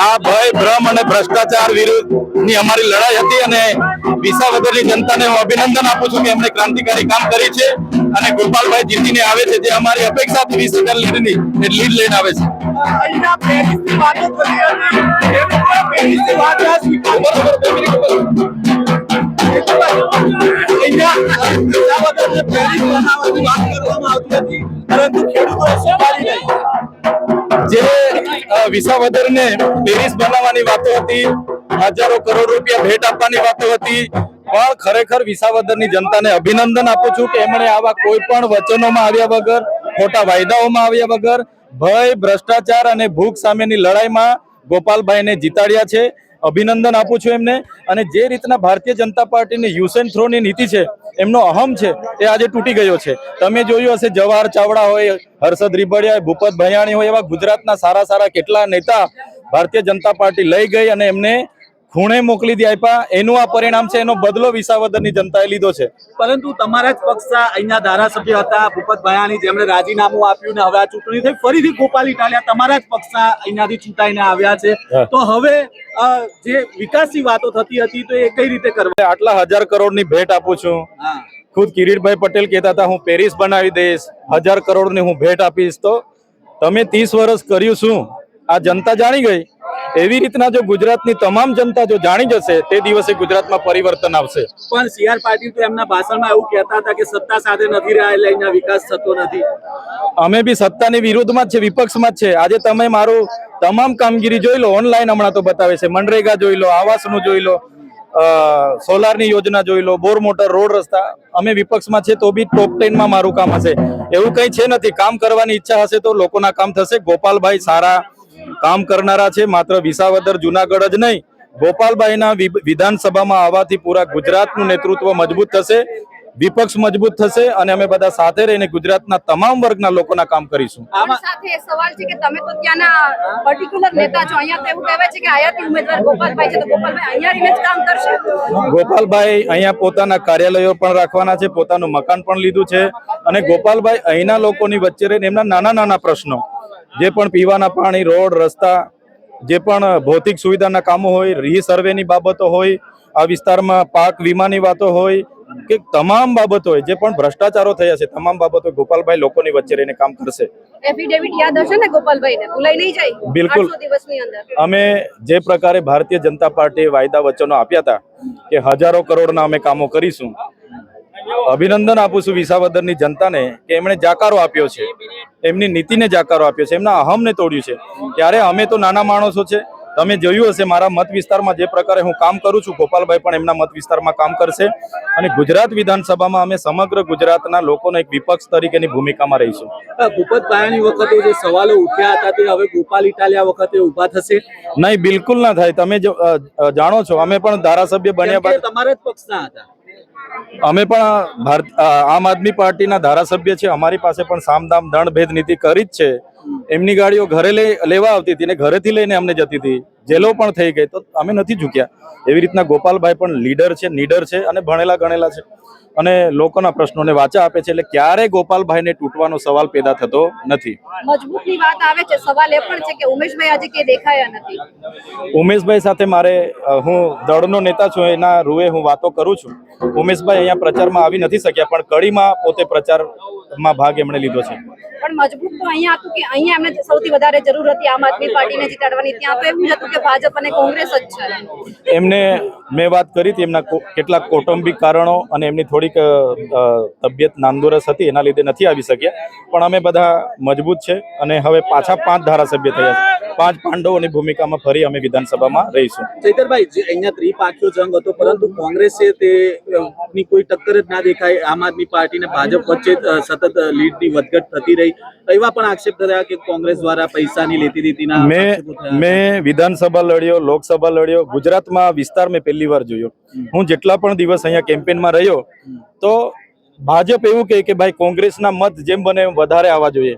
આ ભય ભ્રમ અને ભ્રષ્ટાચાર વિરુદ્ધની અમારી લડાઈ હતી અને વિસાવદરની જનતાને હું અભિનંદન આપું છું કે એમણે ક્રાંતિકારી કામ કરી છે અને ગોપાલભાઈ જીતીને આવે છે જે અમારી અપેક્ષા હતી વીસ હજાર લીડની લીડ લઈને આવે છે. અહીંયા વાતો કરવામાં આવતી હતી પરંતુ ખેડૂતો જે વિસાવદરને પેરિસ બનાવવાની વાતો હતી, હજારો કરોડ રૂપિયા ભેટ આપવાની વાતો હતી, પણ ખરેખર વિસાવદરની જનતાને અભિનંદન આપું છું કે એમણે આવા કોઈ પણ વચનોમાં આવ્યા વગર, ખોટા વાયદાઓમાં આવ્યા વગર, ભય, ભ્રષ્ટાચાર અને ભૂખ સામેની લડાઈમાં ગોપાલભાઈને જીતાડ્યા છે. અભિનંદન આપું છું એમને. અને જે રીતના ભારતીય જનતા પાર્ટીની યુસેન થ્રોની નીતિ છે એમનો અહમ છે એ આજે તૂટી ગયો છે. તમે જોયું હશે જવાહર ચાવડા હોય, હર્ષદ રીબડિયા હોય, ભૂપત ભયાણી હોય એવા ગુજરાતના સારા સારા કેટલા નેતા ભારતીય જનતા પાર્ટી લઈ ગઈ અને એમને ખૂણે મોકલી દે આપ્યા. એનું આ પરિણામ છે એનો બદલો વિસાવદરની જનતાએ લીધો છે. પરંતુ તમારા જ પક્ષના અહીંયા ધારાસભ્ય હતા ભૂપત ભયાણી જેમણે રાજીનામું આપ્યું ને હવે આ ચૂંટણી થઈ ફરીથી ગોપાલ ઇટાલિયા તમારા જ પક્ષના અહીંયાથી ચૂંટાઈને આવ્યા છે. તો હવે જે વિકાસની વાતો થતી હતી તો એ કઈ રીતે કરવા આટલા હજાર કરોડની ભેટ આપું છું. ખુદ કિરીટભાઈ પટેલ કહેતા હતા હું પેરિસ બનાવી દઈશ હજાર કરોડની હું ભેટ આપીશ. તો તમે ત્રીસ વર્ષ કર્યું શું? આ જનતા જાણી ગઈ? એવી રીતના જો ગુજરાતની તમામ જનતા જો જાણી જશે તે દિવસે ગુજરાતમાં પરિવર્તન આવશે. પણ સીઆર પાટીલ તો એમના ભાષણમાં એવું કહેતા હતા કે સત્તા સાથે નથી રહ્યા એટલે અહીંયા વિકાસ થતો નથી. અમે બી સત્તાની વિરુદ્ધમાં જ છે વિપક્ષમાં જ છે. આજે તમે મારું તમામ કામગીરી જોઈ લો ઓનલાઈન હમણાં તો બતાવે છે. મનરેગા જોઈ લો આવાસનું જોઈ લો અ, સોલારની યોજના જોઈ લો બોર મોટર રોડ રસ્તા. અમે વિપક્ષમાં છે તો બી ટોપ ટેનમાં મારું કામ હશે. એવું કંઈ છે નથી. કામ કરવાની ઈચ્છા હશે તો લોકોના કામ થશે. ગોપાલભાઈ સારા કામ કરનારા છે માત્ર વિસાવદર જુનાગઢ જ નહીં ગોપાલભાઈના વિધાનસભામાં આવવાથી પૂરા ગુજરાતનું નેતૃત્વ મજબૂત થશે વિપક્ષ મજબૂત થશે અને અમે બધા સાથે રહીને ગુજરાતના તમામ વર્ગના લોકોના કામ કરીશું. સાથે સવાલ છે કે તમે તો ત્યાંના પર્ટિક્યુલર નેતા છો. અહીંયા તો એવું કહેવાય છે કે આયાતી ઉમેદવાર ગોપાલભાઈ છે તો ગોપાલભાઈ અહીંયા રહીને જ કામ કરશે. ગોપાલભાઈ અહીંયા પોતાના કાર્યાલયો પણ રાખવાના છે પોતાનું મકાન પણ લીધું છે અને ગોપાલભાઈ અહીંના લોકોની વચ્ચે રહીને એમના નાના નાના પ્રશ્નો. જે પણ પીવાના પાણી રોડ રસ્તા જે પણ ભૌતિક સુવિધાના કામો હોય રી સર્વેની બાબતો હોય આ વિસ્તારમાં પાક વીમાની વાતો હોય કે તમામ બાબતો હોય જે પણ ભ્રષ્ટાચારો થયા છે તમામ બાબતો ગોપાલભાઈ લોકોની વચ્ચે રહીને કામ કરશે. એફિડેવિટ યાદ હશે ને ગોપાલભાઈને? ભૂલાઈ નહીં જાય? બિલકુલ. દિવસની અંદર. અમે જે પ્રકારે ભારતીય જનતા પાર્ટીએ વાયદા વચનો આપ્યા હતા કે હજારો કરોડના અમે કામો કરીશું અભિનંદન આપું છું વિસાવદરની જનતાને કે એમણે જાકારો આપ્યો છે. એમની નીતિને જાકારો આપ્યો છે. એમના અહમને તોડ્યું છે. ત્યારે અમે તો નાના માણસો છે. તમે જોયું હશે મારા મત વિસ્તારમાં જે પ્રકારે હું કામ કરું છું ગોપાલભાઈ પણ એમના મત વિસ્તારમાં કામ કરશે. અને ગુજરાત વિધાનસભામાં અમે સમગ્ર ગુજરાતના લોકોનો એક વિપક્ષ તરીકેની ભૂમિકામાં રહીશું. અ, ભૂપત ભાયાણી વખતે જે સવાલો ઉઠ્યા હતા તે હવે ગોપાલ ઇટાલિયા વખતે ઊભા થશે? નહીં બિલકુલ ના થાય. તમે જાણો છો અમે પણ ધારાસભ્ય બન્યા બાદ તમારા જ પક્ષના હતા. અમે પણ ભારત આમ આદમી પાર્ટીના ધારાસભ્ય છે. અમારી પાસે પણ સામદામ દંડ ભેદ નીતિ કરી જ છે. એમની ગાડીઓ ઘરે લઈ લેવા આવતી હતી ને ઘરેથી લઈને અમને જતી હતી. જેલો પણ થઈ ગઈ. તો અમે નથી ઝૂક્યા. એવી રીતના ગોપાલભાઈ પણ લીડર છે નીડર છે અને ભણેલા ગણેલા છે. અને લોકોના પ્રશ્નોને વાચા આપે છે એટલે ક્યારે ગોપાલભાઈને તૂટવાનો સવાલ પેદા થતો નથી. મજબૂતની વાત આવે છે. સવાલ એ પણ છે કે ઉમેશભાઈ આજે કે દેખાયા નથી. ઉમેશભાઈ સાથે મારે હું દળનો નેતા છું એના રૂએ હું વાતો કરું છું. ઉમેશભાઈ અહીંયા પ્રચારમાં આવી નથી શક્યા પણ કડીમાં પોતે પ્રચારમાં ભાગ એમણે લીધો છે. પણ મજબૂત તો અહીંયા હતું કે અહીંયા એમને સૌથી વધારે જરૂર હતી આમ આદમી પાર્ટીને જીતાડવાની. ત્યાં તો એવું હતું કે ભાજપ અને કોંગ્રેસ જ છે. એમને મેં વાત કરી હતી, એમના કેટલાક કૌટુંબિક કારણો અને એમની થોડીક તબિયત નાંદુરસ હતી, એના લીધે નથી આવી શક્યા. પણ અમે બધા મજબૂત છે અને હવે પાછા પાંચ ધારાસભ્ય થયા છે. પાંચ પાંડવોની ભૂમિકામાં ફરી અમે વિધાનસભામાં રહીશું. ચૈતરભાઈ જે અહીંયા ત્રિપાખ્યો જંગ હતો પરંતુ કોંગ્રેસે તે ની કોઈ ટક્કર જ ના દેખાય આમ આદમી પાર્ટી ને ભાજપ વચ્ચે સતત લીડની વધઘટ થતી રહી. એવા પણ આક્ષેપ થયા કે કોંગ્રેસ દ્વારા પૈસાની લેતી દીતીના મેં મેં વિધાનસભા લડ્યો લોકસભા લડ્યો. ગુજરાતમાં વિસ્તાર મેં પહેલી વાર જોયો. હું જેટલા પણ દિવસ અહીંયા કેમ્પેનમાં રહ્યો તો ભાજપ એવું કહે કે ભાઈ કોંગ્રેસના મત જેમ બને એમ વધારે આવવા જોઈએ.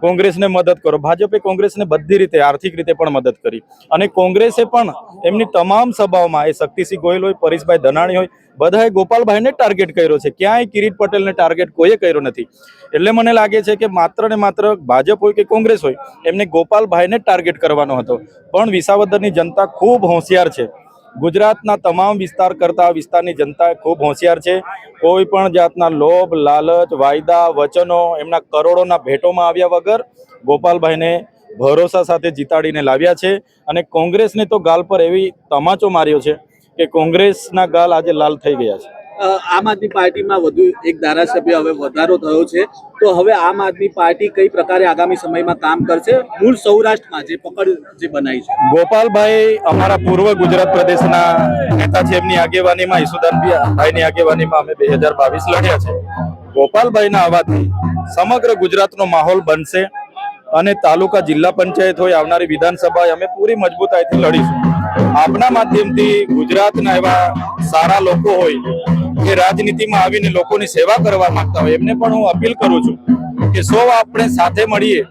કોંગ્રેસને મદદ કરો. ભાજપે કોંગ્રેસને બધી રીતે, આર્થિક રીતે પણ મદદ કરી. અને કોંગ્રેસે પણ એમની તમામ સભાઓમાં, એ શક્તિસિંહ ગોયલ હોય, પરેશભાઈ ધનાણી હોય, બધાએ ગોપાલભાઈને ટાર્ગેટ કર્યો છે. ક્યાંય કિરીટ પટેલને ટાર્ગેટ કોઈએ કર્યો નથી. એટલે મને લાગે છે કે માત્ર ને માત્ર ભાજપ હોય કે કોંગ્રેસ હોય, એમને ગોપાલભાઈને ટાર્ગેટ કરવાનો હતો. પણ વિસાવદરની જનતા ખૂબ હોશિયાર છે. ગુજરાતના તમામ વિસ્તાર કરતા વિસ્તારની જનતા ખૂબ હોશિયાર છે. કોઈ પણ જાતના લોભ, લાલચ, વાયદા, વચનો એમના કરોડોના ભેટોમાં આવ્યા વગર ગોપાલભાઈને ભરોસા સાથે જીતાડીને લાવ્યા છે અને કોંગ્રેસને તો ગાલ પર એવી તમાચો માર્યો છે કે કોંગ્રેસના ગાલ આજે લાલ થઈ ગયા છે. આમ આદમી પાર્ટીમાં વધુ એક ધારાસભ્ય હવે વધારો થયો છે. તો હવે આમ આદમી પાર્ટી કઈ પ્રકારે આગામી સમયમાં કામ કરશે? મૂળ સૌરાષ્ટ્રમાં જે પકડ જે બનાવી છે. ગોપાલભાઈ અમારા પૂર્વ ગુજરાત પ્રદેશના નેતા છે, એમની આગેવાનીમાં, ઈસુદાનભાઈની આગેવાનીમાં અમે બે હજાર બાવીસ લડ્યા છે. ગોપાલભાઈના અવાજથી સમગ્ર ગુજરાતનો માહોલ બનશે અને તાલુકા જિલ્લા પંચાયત હોય, આવનારી વિધાનસભા અમે પૂરી મજબૂતાઈથી લડીશું. આપના માધ્યમથી ગુજરાતના એવા સારા લોકો હોય કે રાજનીતિમાં આવીને લોકોની સેવા કરવા માંગતા હોય એમને પણ હું અપીલ કરું છું કે સૌ આપણે સાથે મળીએ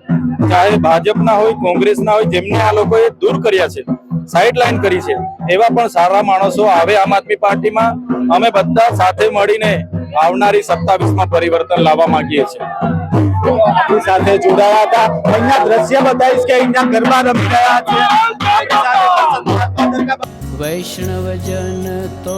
ચાહે ભાજપના હોય કોંગ્રેસના હોય જેમને આ લોકોએ દૂર કર્યા છે સાઈડ લાઈન કરી છે એવા પણ સારા માણસો આવે આમ આદમી પાર્ટીમાં. અમે બધા સાથે મળીને આવનારી સત્તાવીસમાં પરિવર્તન લાવવા માંગીએ છીએ. આપણી સાથે જોડાયા હતા. અહીંયા દ્રશ્ય બતાવીશ કે અહીંયા ગરબા રમી રહ્યા છે. વૈષ્ણવજન તો